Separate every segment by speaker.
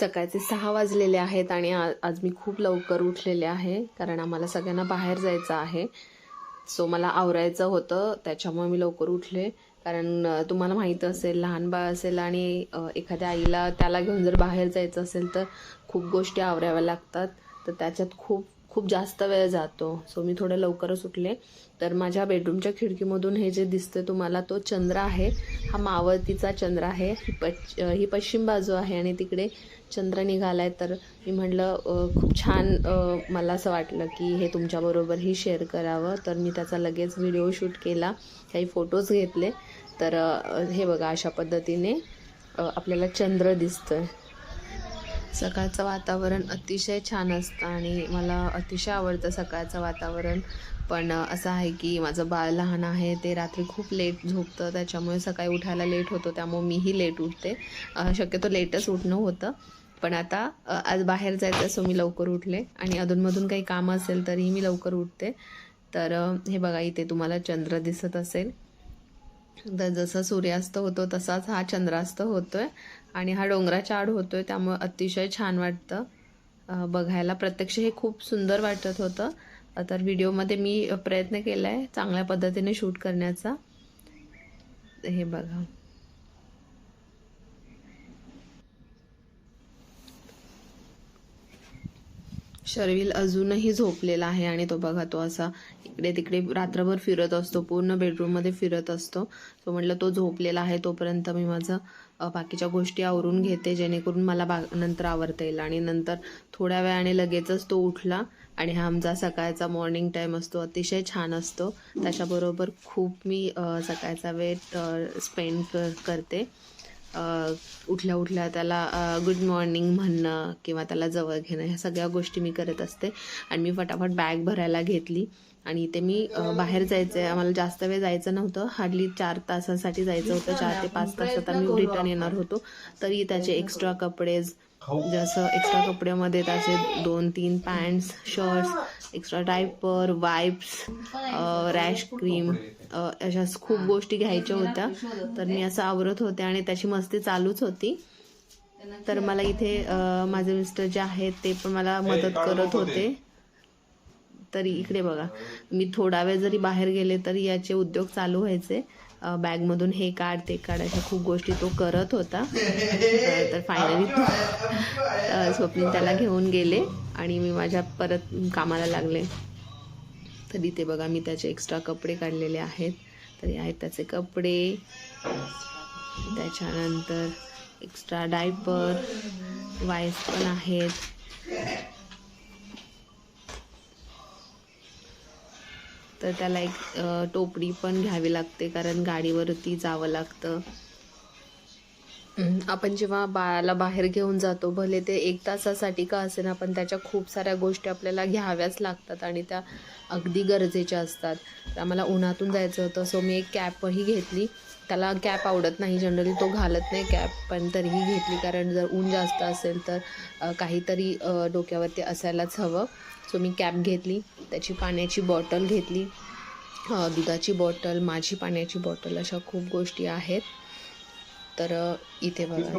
Speaker 1: सकाळचे सहा वाजलेले आहेत आणि आज मी खूप लवकर उठलेले आहे कारण आम्हाला सगळ्यांना बाहेर जायचं आहे. सो मला आवरायचं होतं त्याच्यामुळे मी लवकर उठले. कारण तुम्हाला माहीत असेल लहान बाळ असेल आणि एखाद्या आईला त्याला घेऊन जर बाहेर जायचं असेल तर खूप गोष्टी आवराव्या लागतात. तर त्याच्यात खूप खूप जास्त वेळ जातो. सो मी थोडं लवकरच उठले. तर माझ्या बेडरूमच्या खिडकीमधून हे जे दिसतं तुम्हाला तो चंद्र आहे. हा मावळतीचा चंद्र आहे. ही पच ही पश्चिम बाजू आहे आणि तिकडे चंद्र निघाला आहे तर मी म्हटलं खूप छान मला असं वाटलं की हे तुमच्याबरोबरही शेअर करावं. तर मी त्याचा लगेच व्हिडिओ शूट केला. काही फोटोज घेतले. तर हे बघा अशा पद्धतीने आपल्याला चंद्र दिसतं सकाळचं वातावरण अतिशय छान असतं आणि मला अतिशय आवडतं सकाळचं वातावरण. पण असं आहे की माझं बाळ लहान आहे ते रात्री खूप लेट झोपतं त्याच्यामुळे सकाळी उठायला लेट होतो त्यामुळे मीही लेट उठते. शक्यतो लेटच उठणं होतं. पण आता आज बाहेर जायचं असं मी लवकर उठले. आणि अधूनमधून काही कामं असेल तरीही मी लवकर उठते. तर हे बघा इथे तुम्हाला चंद्र दिसत असेल. तर जसं सूर्यास्त होतो तसाच हा चंद्रास्त होतो आहे आणि हा डोंगराच्या आड होतोय त्यामुळे अतिशय छान वाटतं. बघायला. प्रत्यक्ष हे खूप सुंदर वाटत होतं. तर व्हिडिओमध्ये मी प्रयत्न केला आहे चांगल्या पद्धतीने शूट करण्याचा. हे बघा. शर्विल अजूनही झोपलेला आहे आणि तो बघा तो असा इकडे तिकडे रात्रभर फिरत असतो पूर्ण बेडरूममध्ये फिरत असतो. तो म्हटलं तो झोपलेला आहे तोपर्यंत मी माझं बाकीच्या गोष्टी आवरून घेते जेणेकरून मला बा नंतर आवरता येईल. आणि नंतर थोड्या वेळाने लगेचच तो उठला आणि हा आमचा सकाळचा मॉर्निंग टाईम असतो अतिशय छान असतो. त्याच्याबरोबर खूप मी सकाळचा वेळ स्पेंड कर करते. उठल्या उठल्या त्याला गुड मॉर्निंग म्हणणं किंवा त्याला जवळ घेणं ह्या सगळ्या गोष्टी मी करत असते. आणि मी फटाफट बॅग भरायला घेतली. आणि इथे मी बाहेर जायचं आहे आम्हाला जास्त वेळ जायचं नव्हतं. हार्डली चार तासांसाठी जायचं होतं. चार ते पाच तासात आम्ही रिटर्न येणार होतो. तरी त्याचे एक्स्ट्रा कपडे जसं एक्स्ट्रा कपड्यामध्ये त्याचे दोन तीन pants shirts extra diaper wipes rash cream अशा खूप गोष्टी घ्यायच्या होत्या. तर मी असं आवरत होते आणि त्याची मस्ती चालूच होती. तर मला इथे माझे मिस्टर जे आहेत ते पण मला मदत करत होते. तरी इकडे बघा. मी थोडा वेळ जरी बाहेर गेले तरी याचे उद्योग चालू व्हायचे. बॅगमधून हे काढ ते काढ अशा खूप गोष्टी तो करत होता. तर फायनली स्वप्न त्याला घेऊन गेले आणि मी माझ्या परत कामाला लागले. तर इथे बघा मी त्याचे एक्स्ट्रा कपडे काढलेले आहेत. तरी आहेत त्याचे कपडे. त्याच्यानंतर एक्स्ट्रा डायपर वाईस पण आहेत. तर त्याला एक टोपडी पण घ्यावी लागते कारण गाडीवरती जावं लागतं. आपण जेव्हा बाळाला बाहेर घेऊन जातो भले ते एक तासासाठी का असेना पण त्याच्या खूप साऱ्या गोष्टी आपल्याला घ्याव्याच लागतात आणि त्या अगदी गरजेच्या असतात. तर आम्हाला उन्हातून जायचं होतं सो मी एक कॅपही घेतली. त्याला कॅप आवडत नाही. जनरली तो घालत नाही कॅप पण तरीही घेतली. कारण जर ऊन जास्त असेल तर काहीतरी डोक्यावरती असायलाच हवं. सो मी कॅप घेतली. त्याची पाण्याची बॉटल घेतली. दुधाची बॉटल माझी पाण्याची बॉटल अशा खूप गोष्टी आहेत. तर इथे बघा.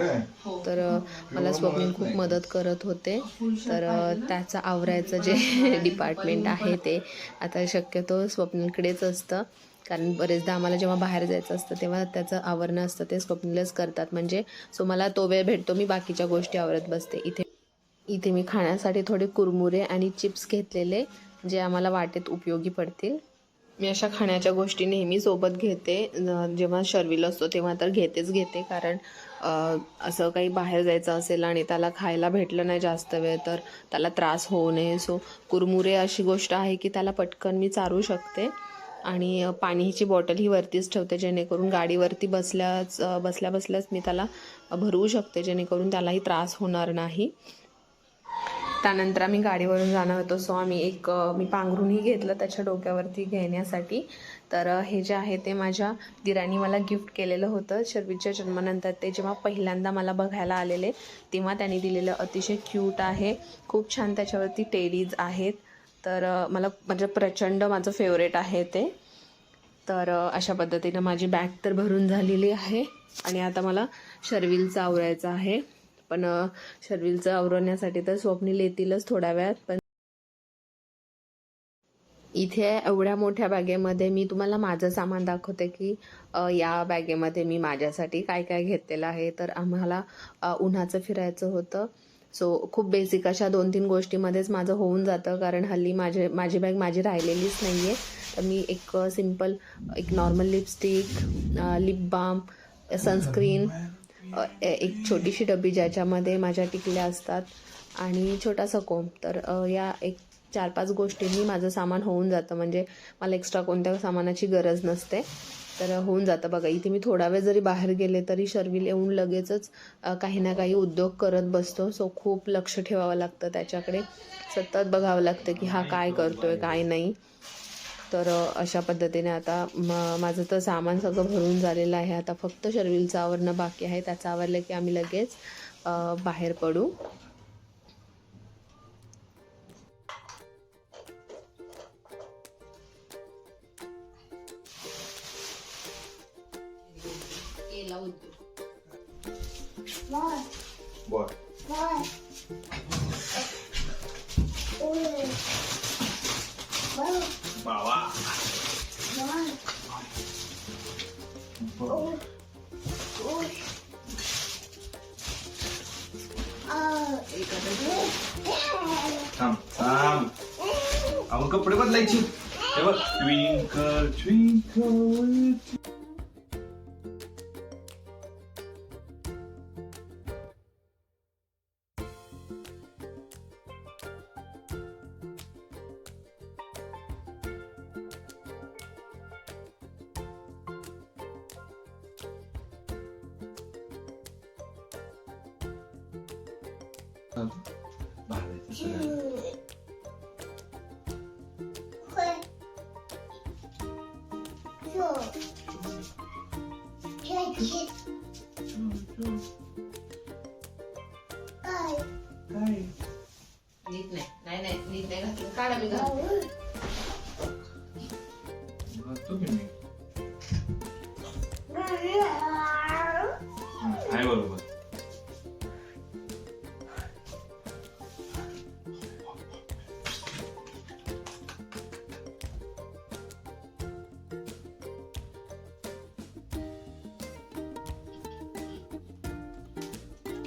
Speaker 2: आहे?
Speaker 1: तर मला स्वप्नील खूप मदत करत होते. तर त्याचं आवरायचं जे डिपार्टमेंट आहे ते. आता शक्यतो स्वप्नीलकडेच असतं. कारण बरेचदा आम्हाला जेव्हा बाहेर जायचं असतं तेव्हा त्याचं आवरणं असतं ते स्वप्नीलच करतात. म्हणजे सो मला तो वेळ भेटतो मी बाकीच्या गोष्टी आवरत बसते. इथे इथे मी खाण्यासाठी थोडे कुरमुरे आणि चिप्स घेतलेले जे आम्हाला वाटेत उपयोगी पडतील. मी अशा खाण्याच्या गोष्टी नेहमी सोबत घेते. जेव्हा शर्विल असतो तेव्हा तर घेतेच घेते. कारण असं काही बाहेर जायचं असेल आणि त्याला खायला भेटलं नाही जास्त वेळ तर त्याला त्रास होऊ नये. सो कुरमुरे अशी गोष्ट आहे की त्याला पटकन मी चारू शकते. आणि पाणीची पाण्याची बॉटल ही वरतीच ठेवते जेणेकरून गाडीवरती बसल्याच बसल्या बसल्याच मी त्याला भरवू शकते जेणेकरून त्यालाही त्रास होणार नाही. त्यानंतर आम्ही गाडीवरून जाणार होतो सो आम्ही एक मी पांघरूनही घेतलं त्याच्या डोक्यावरती घेण्यासाठी. तर हे जे आहे ते माझ्या दिरांनी मला गिफ्ट केलेलं होतं शर्वीच्या जन्मानंतर. ते जेव्हा पहिल्यांदा मला बघायला आलेले तेव्हा त्यांनी दिलेलं अतिशय क्यूट आहे. खूप छान त्याच्यावरती टेडीज आहेत. तर मला म्हणजे प्रचंड माझं फेवरेट आहे ते. तर अशा पद्धतीनं माझी बॅग तर भरून झालेली आहे. आणि आता मला शर्विलचं आवरायचं आहे. पण शर्विलचं आवरण्यासाठी तर स्वप्नील येतीलच थोड्या वेळात पण इथे एवढ्या मोठ्या बॅगेमध्ये मी तुम्हाला माझं सामान दाखवते की या बॅगेमध्ये मी माझ्यासाठी काय काय घेतलेलं आहे. तर आम्हाला उन्हाचं फिरायचं होतं. सो खूप बेसिक अशा दोन तीन गोष्टीमध्येच माझं होऊन जातं. कारण हल्ली माझे माझी बॅग माझी राहिलेलीच नाही आहे तर मी एक सिंपल एक normal lipstick lip balm sunscreen एक छोटीशी डबी ज्याच्यामध्ये माझ्या टिकल्या असतात. आणि छोटासा कोंब तर या एक चार पाच गोष्टींनी माझं सामान होऊन जातं. म्हणजे मला एक्स्ट्रा कोणत्या सामानाची गरज नसते. तर होऊन जातं. बघा इथे मी थोडा वेळ जरी बाहेर गेले तरी शर्विल येऊन लगेचच काही ना काही उद्योग करत बसतो. सो खूप लक्ष ठेवावं लागतं त्याच्याकडे. सतत बघावं लागतं की हा काय करतोय काय नाही. तर अशा पद्धतीने आता म माझं तर सामान सगळं भरून झालेलं आहे. आता फक्त शर्विलचं आवरणं बाकी आहे. त्याचं आवरलं की आम्ही लगेच बाहेर पडू. उद्योग.
Speaker 2: थांब थांब अहो कपडे बदलायची हे बघ ट्विंकल ट्विंकल भाजायचं सगळं. काय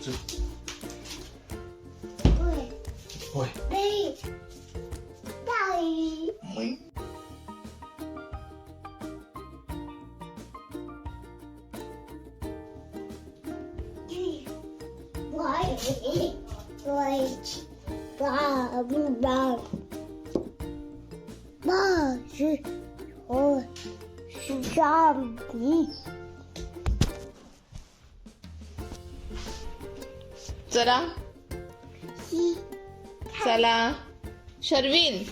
Speaker 2: चल. होय
Speaker 1: चला. चला. शर्विन.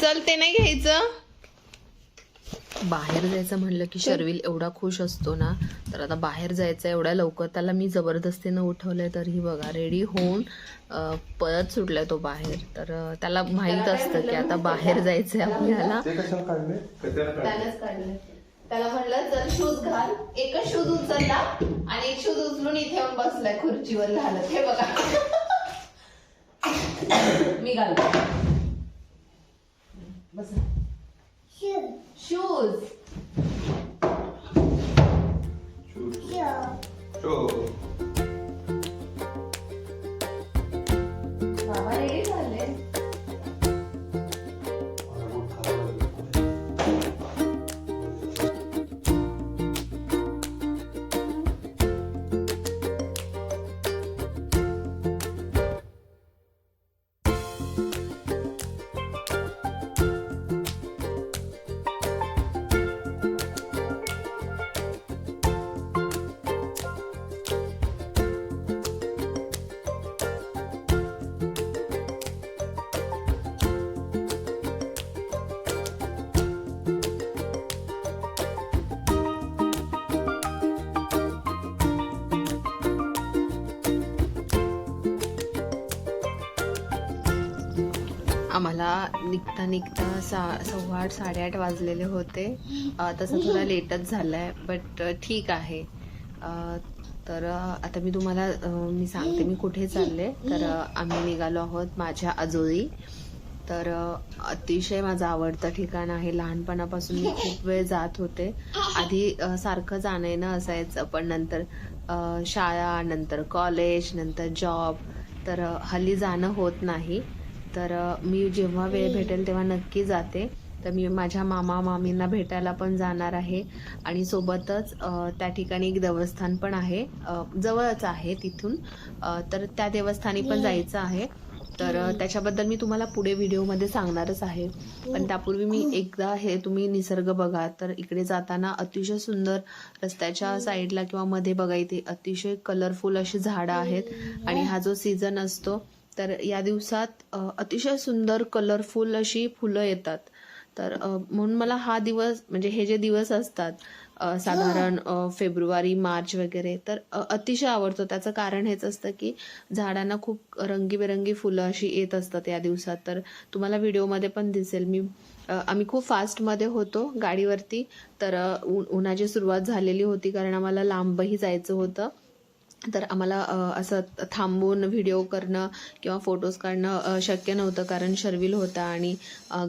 Speaker 1: चल ते नाही घ्यायचं. बाहेर जायचं म्हणलं की शर्विल एवढा खुश असतो ना तर आता बाहेर जायचं एवढ्या लवकर. त्याला मी जबरदस्तीनं उठवलंय तरीही बघा रेडी होऊन अं, पळत सुटलाय तो बाहेर. तर त्याला माहीत असतं की आता बाहेर जायचंय आपल्याला. त्याला म्हणलं चल शूज घाल. एकच शूज उचलला आणि एक शूज उचलून इथे येऊन बसलाय खुर्चीवर घालत. हे बघा. मी घालतो. मला निघता निघता सा सव्वा आठ साडेआठ वाजलेले होते. तसं थोडा लेटच झालाय बट ठीक आहे. तर आता मी तुम्हाला मी सांगते मी कुठे चालले. तर आम्ही निघालो आहोत माझ्या आजोळी. तर अतिशय माझं आवडतं ठिकाण आहे. लहानपणापासून मी खूप वेळ जात होते. आधी सारखं जाणं येणं असायचं पण नंतर शाळा नंतर कॉलेज नंतर जॉब तर हल्ली जाणं होत नाही. तर मी जेव्हा वेळ भेटेल तेव्हा नक्की जाते. तर मी माझ्या मामा मामींना भेटायला पण जाणार आहे. आणि सोबतच त्या ठिकाणी एक देवस्थान पण आहे. जवळच आहे तिथून. तर त्या देवस्थानी पण जायचं आहे. तर त्याच्याबद्दल मी तुम्हाला पुढे व्हिडिओमध्ये सांगणारच आहे. पण त्यापूर्वी मी एकदा हे तुम्ही निसर्ग बघा. तर इकडे जाताना अतिशय सुंदर रस्त्याच्या साईडला किंवा मध्ये बघा इथे अतिशय कलरफुल अशी झाडं आहेत. आणि हा. जो सीझन असतो तर या दिवसात अतिशय सुंदर कलरफुल अशी फुलं येतात. तर म्हणून मला हा दिवस म्हणजे हे जे दिवस असतात साधारण फेब्रुवारी मार्च वगैरे तर अतिशय आवडतो. त्याचं कारण हेच असतं की झाडांना खूप रंगीबेरंगी फुलं अशी येत असतात या दिवसात. तर तुम्हाला व्हिडिओमध्ये पण दिसेल. मी आम्ही खूप फास्टमध्ये होतो गाडीवरती. तर उन्हाची सुरुवात झालेली होती कारण आम्हाला लांबही जायचं होतं. तर आम्हाला असं थांबून व्हिडिओ करणं किंवा फोटोज काढणं शक्य नव्हतं. कारण शर्विल होता आणि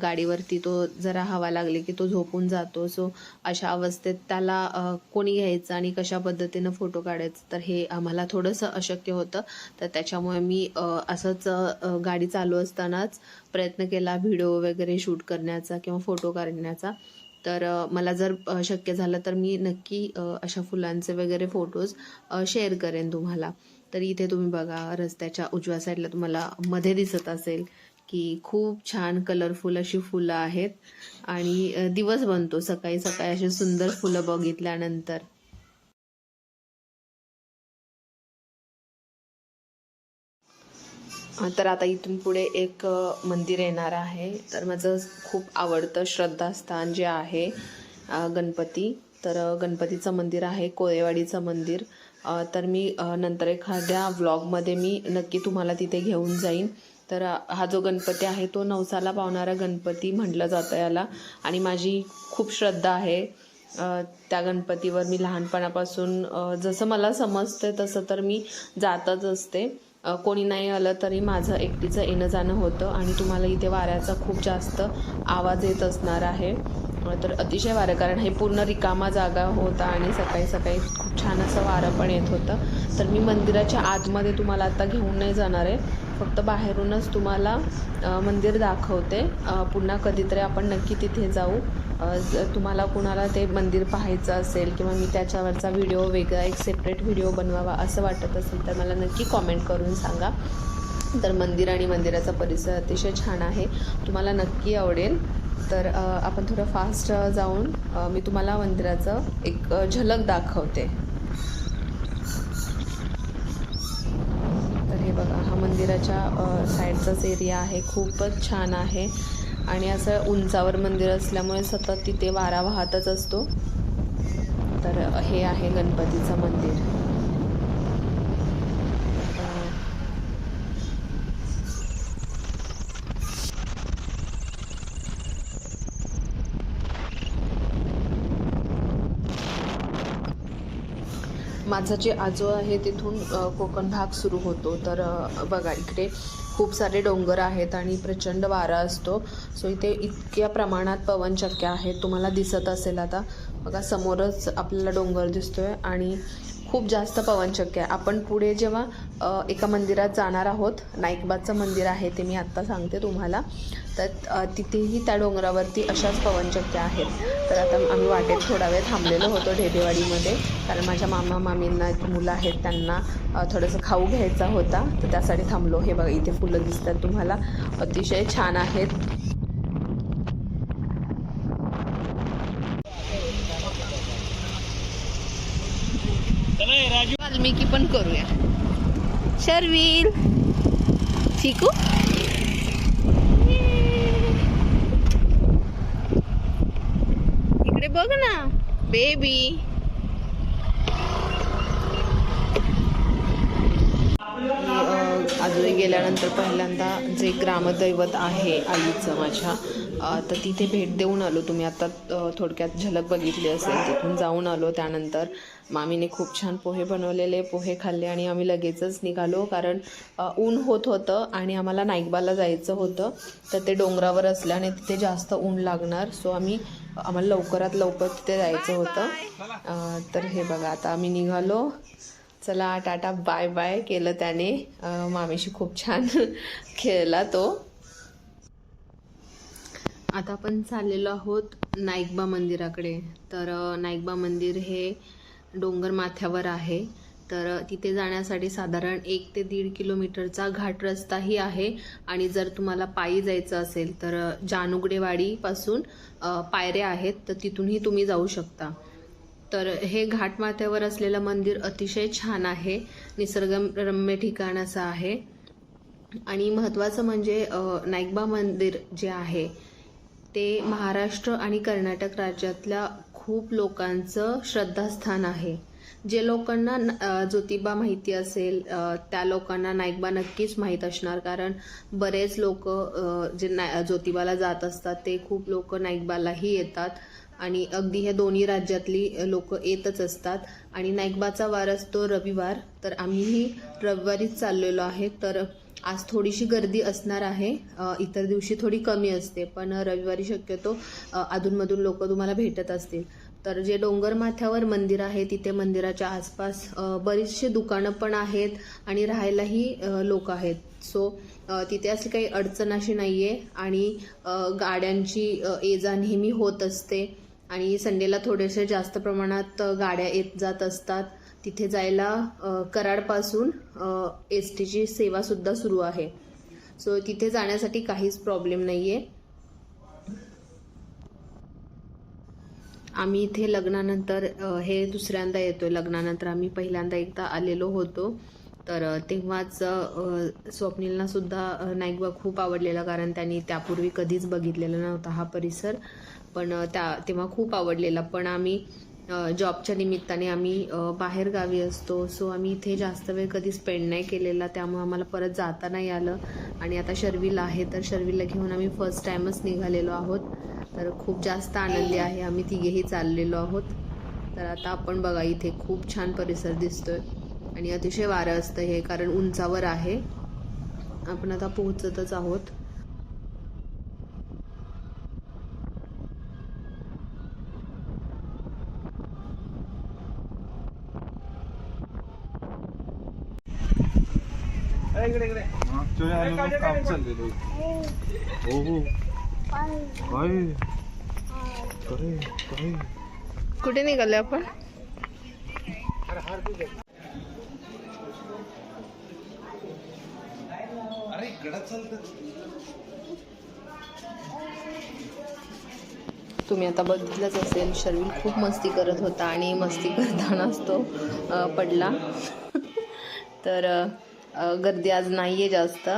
Speaker 1: गाडीवरती तो जरा हवा लागली की तो झोपून जातो. सो अशा अवस्थेत त्याला कोणी घ्यायचं आणि कशा पद्धतीनं फोटो काढायचं तर हे आम्हाला थोडंसं अशक्य होतं. तर त्याच्यामुळे मी असंच गाडी चालू असतानाच प्रयत्न केला व्हिडिओ वगैरे शूट करण्याचा किंवा फोटो काढण्याचा. तर मला जर शक्य झालं तर मी नक्की अशा फुलांचे वगैरे फोटोज शेअर करेन तुम्हाला. तर इथे तुम्ही बघा रस्त्याच्या उजव्या साईडला तुम्हाला मध्ये दिसत असेल की खूप छान कलरफुल अशी फुलं आहेत. आणि दिवस बनतो. सकाळी सकाळी अशी सुंदर फुलं बघितल्यानंतर. तर आता इथून पुढे एक मंदिर येणार आहे. तर माझं खूप आवडतं श्रद्धास्थान जे आहे गणपती. तर गणपतीचं मंदिर आहे कोळेवाडीचं मंदिर. तर मी नंतर एखाद्या व्लॉगमध्ये मी नक्की तुम्हाला तिथे घेऊन जाईन. तर हा जो गणपती आहे तो नवसाला पावणारा गणपती म्हटलं जातं याला. आणि माझी खूप श्रद्धा आहे त्या गणपतीवर मी लहानपणापासून जसं मला समजतं तसं तर मी जातच असते. कोणी नाही आलं तरी माझं एकटीचं येणं जाणं होतं आणि तुम्हाला इथे वाऱ्याचा खूप जास्त आवाज येत असणार आहे. तर अतिशय वारं कारण हे पूर्ण रिकामा जागा होता आणि सकाळी सकाळी खूप छान असं वारं पण येत होतं. तर मी मंदिराच्या आतमध्ये तुम्हाला आता घेऊन नाही जाणार आहे. फक्त बाहेरूनच तुम्हाला मंदिर दाखवते. पुन्हा कधीतरी आपण नक्की तिथे जाऊ. तुम्हाला कुणाला ते मंदिर पाहायचं असेल किंवा मी त्याच्यावरचा व्हिडिओ वेगळा एक सेपरेट व्हिडिओ बनवावा असं वाटत असेल तर मला नक्की कॉमेंट करून सांगा. तर मंदिर आणि मंदिराचा परिसर अतिशय छान आहे. तुम्हाला नक्की आवडेल. तर आपण थोडं फास्ट जाऊन मी तुम्हाला मंदिराचं एक झलक दाखवते. तर हे बघा हा मंदिराच्या साईडचाच एरिया आहे. खूपच छान आहे. आणि असं उंचावर मंदिर असल्यामुळे सतत तिथे वारा वाहतच असतो. तर हे आहे गणपतीचं मंदिर. माझा माझं जे आजो आहे तिथून कोकण भाग सुरू होतो. तर बघा इकडे खूप सारे डोंगर आहेत आणि प्रचंड वारा असतो. सो इथे इतक्या प्रमाणात पवनचक्क्या आहेत तुम्हाला दिसत असेल आता. बघा समोरच आपल्याला डोंगर दिसतोय आणि खूप जास्त पवनचक्की आहे. आपण पुढे जेव्हा एका मंदिरात जाणार आहोत नाईकबाचं मंदिर आहे ते मी आत्ता सांगते तुम्हाला तर तिथेही त्या डोंगरावरती अशाच पवनचक्क्या आहेत. तर आता आम्ही वाटेत थोडा वेळ थांबलेलो होतो ढेबेवाडीमध्ये कारण माझ्या मामा मामींना एक मुलं आहेत त्यांना थोडंसं खाऊ घ्यायचा होता तर त्यासाठी थांबलो. हे बघा इथे फुलं दिसतात तुम्हाला. अतिशय छान आहेत. वाल्मिकी पण करूया. शर्विल. शिकू? इकडे बघ ना बेबी आजोळी गेल्यानंतर पहिल्यांदा जे ग्रामदैवत आहे आईचं माझ्या तर तिथे भेट देऊन आलो तुम्ही. आता थोडक्यात झलक बघितली असेल तिथून जाऊन आलो त्यानंतर. मामीने खूप छान पोहे बनवलेले पोहे खाल्ले आणि आम्ही लगेचच निघालो कारण ऊन होत होतं आणि आम्हाला नाईकबाला जायचं होतं. तर ते डोंगरावर असल्याने तिथे जास्त ऊन लागणार. सो आम्ही आम्हाला लवकरात लवकर तिथे जायचं होतं. तर हे बघा आता आम्ही निघालो. चला टाटा बाय बाय केलं त्याने. मामीशी खूप छान खेळला तो. आता आपण चाललेलो आहोत नाईकबा मंदिराकडे. तर नाईकबा मंदिर हे डोंगर माथ्यावर आहे. तर तिथे जाण्यासाठी साधारण एक ते दीड किलोमीटरचा घाट रस्ताही आहे. आणि जर तुम्हाला पायी जायचं असेल तर जानुगडेवाडीपासून पायऱ्या आहेत. तर तिथूनही तुम्ही जाऊ शकता. तर हे घाटमाथ्यावर असलेलं मंदिर अतिशय छान आहे. निसर्गरम्य ठिकाण असं आहे. आणि महत्त्वाचं म्हणजे नाईकबा मंदिर जे आहे ते महाराष्ट्र आणि कर्नाटक राज्यातल्या खूप लोकांचं श्रद्धास्थान आहे. जे लोकांना ज्योतिबा माहिती असेल त्या लोकांना नाईकबा नक्कीच माहीत असणार. कारण बरेच लोक जे ना ज्योतिबाला जात असतात ते खूप लोक नाईकबालाही येतात. आणि अगदी ह्या दोन्ही राज्यातली लोक येतच असतात. आणि नाईकबाचा वार असतो रविवार तर आम्हीही रविवारीच चाललेलो आहे. तर आज थोडीशी गर्दी असणार आहे. इतर दिवशी थोडी कमी असते पण रविवारी शक्यतो अधूनमधून लोक तुम्हाला भेटत असतील. तर जे डोंगर माथ्यावर मंदिर आहे तिथे मंदिराच्या आसपास बरीचशी दुकानं पण आहेत आणि राहायलाही लोक आहेत. सो तिथे अशी काही अडचण अशी नाही आहे आणि गाड्यांची ये जा नेहमी होत असते आणि संडेला थोडेसे जास्त प्रमाणात गाड्या येत जात असतात. तिथे जायला कराडपासून एस टीची सेवासुद्धा सुरू आहे. सो तिथे जाण्यासाठी काहीच प्रॉब्लेम नाही आहे आम्ही इथे लग्नानंतर हे दुसऱ्यांदा येतो लग्नानंतर आम्ही पहिल्यांदा एकदा आलेलो होतो. तर तेव्हाच स्वप्नीलनासुद्धा स्वप्नीलना सुद्धा नाईकबा खूप आवडलेला कारण त्यांनी त्यापूर्वी कधीच बघितलेला नव्हता हा परिसर. पण त्या तेव्हा खूप आवडलेला. पण आम्ही जॉबच्या निमित्ताने आम्ही बाहेरगावी बाहेर गावी असतो. सो आम्ही इथे जास्त वेळ कधी स्पेंड नाही केलेला. त्यामुळे आम्हाला परत जाता नाही आलं. आणि आता शर्वीला आहे तर शर्वीला घेऊन आम्ही फर्स्ट टाईमच निघालेलो आहोत. तर खूप जास्त आनंदी आहे. आम्ही तिघेही चाललेलो आहोत. तर आता आपण बघा इथे खूप छान परिसर दिसतोय. आणि अतिशय वारं असतं हे कारण उंचावर आहे. आपण आता पोहोचतच आहोत.
Speaker 2: मागच्या वेळी आलेलो काम चाललेलं हो हो काय करे करे
Speaker 1: कुठे निघाले आपण?
Speaker 2: अरे गडात चालतं
Speaker 1: तुम्ही आता बघितलंच असेल शर्विल खूप मस्ती करत होता आणि मस्ती करतानाच तो अ, पडला. तर अ, गर्दी आज नाही आहे जास्त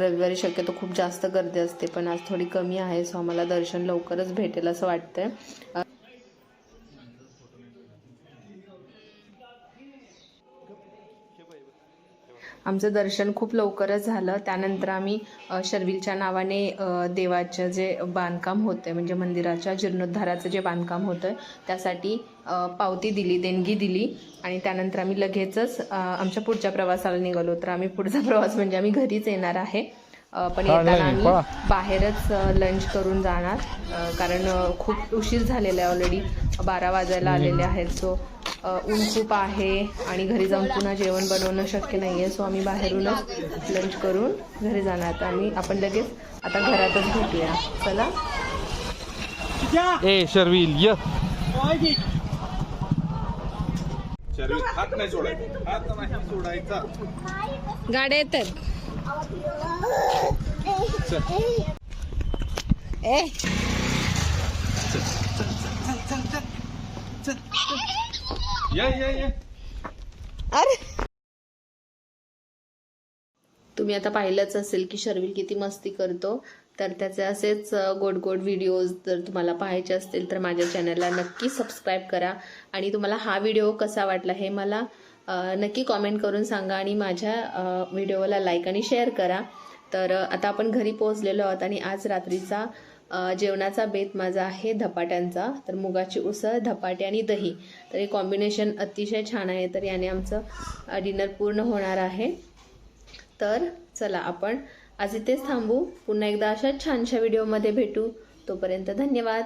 Speaker 1: रविवारी शक्यतो खूप जास्त गर्दी असते पण आज थोडी कमी आहे सो आम्हाला दर्शन लवकरच भेटेल असं वाटतंय. आमचं दर्शन खूप लवकरच झालं. त्यानंतर आम्ही शर्विलच्या नावाने देवाचं जे बांधकाम होतं म्हणजे मंदिराच्या जीर्णोद्धाराचं जे बांधकाम होतं त्यासाठी पावती दिली देणगी दिली आणि त्यानंतर आम्ही लगेचच आमच्या पुढच्या प्रवासाला निघालो. तर आम्ही पुढचा प्रवास म्हणजे आम्ही घरीच येणार आहे. पण येताना आम्ही बाहेरच लंच करून जाणार. कारण खूप उशीर झालेला आहे ऑलरेडी बारा वाजायला आलेले आहेत सो ऊन खूप आहे आणि घरी जाऊन पुन्हा जेवण बनवणं शक्य नाही आहे सो आम्ही बाहेरूनच लंच करून घरी जाणार. आम्ही आपण लगेच आता घरातच भेटूया. चला.
Speaker 2: ए शर्विल य.
Speaker 1: गाड्या येतात. ए.
Speaker 2: या या या
Speaker 1: अरे. तुम्ही आता पाहिलंच असेल की शर्विल किती मस्ती करतो. तर त्याचे असेच गोड गोड व्हिडिओज जर तुम्हाला पाहायचे असतील तर माझ्या चॅनलला नक्की सबस्क्राईब करा. आणि तुम्हाला हा व्हिडिओ कसा वाटला हे मला नक्की कॉमेंट करून सांगा आणि माझ्या व्हिडिओला लाईक आणि शेअर करा. तर आता आपण घरी पोहोचलेलो आहोत आणि आज रात्रीचा जेवणाचा बेत माझा आहे धपाट्यांचा. तर मुगाची उसळ धपाटे आणि दही. तर हे कॉम्बिनेशन अतिशय छान आहे. तर याने आमचं डिनर पूर्ण होणार आहे. तर चला आपण आज इथेच थांबू. पुन्हा एकदा अशाच छानशा व्हिडिओमध्ये भेटू. तोपर्यंत धन्यवाद.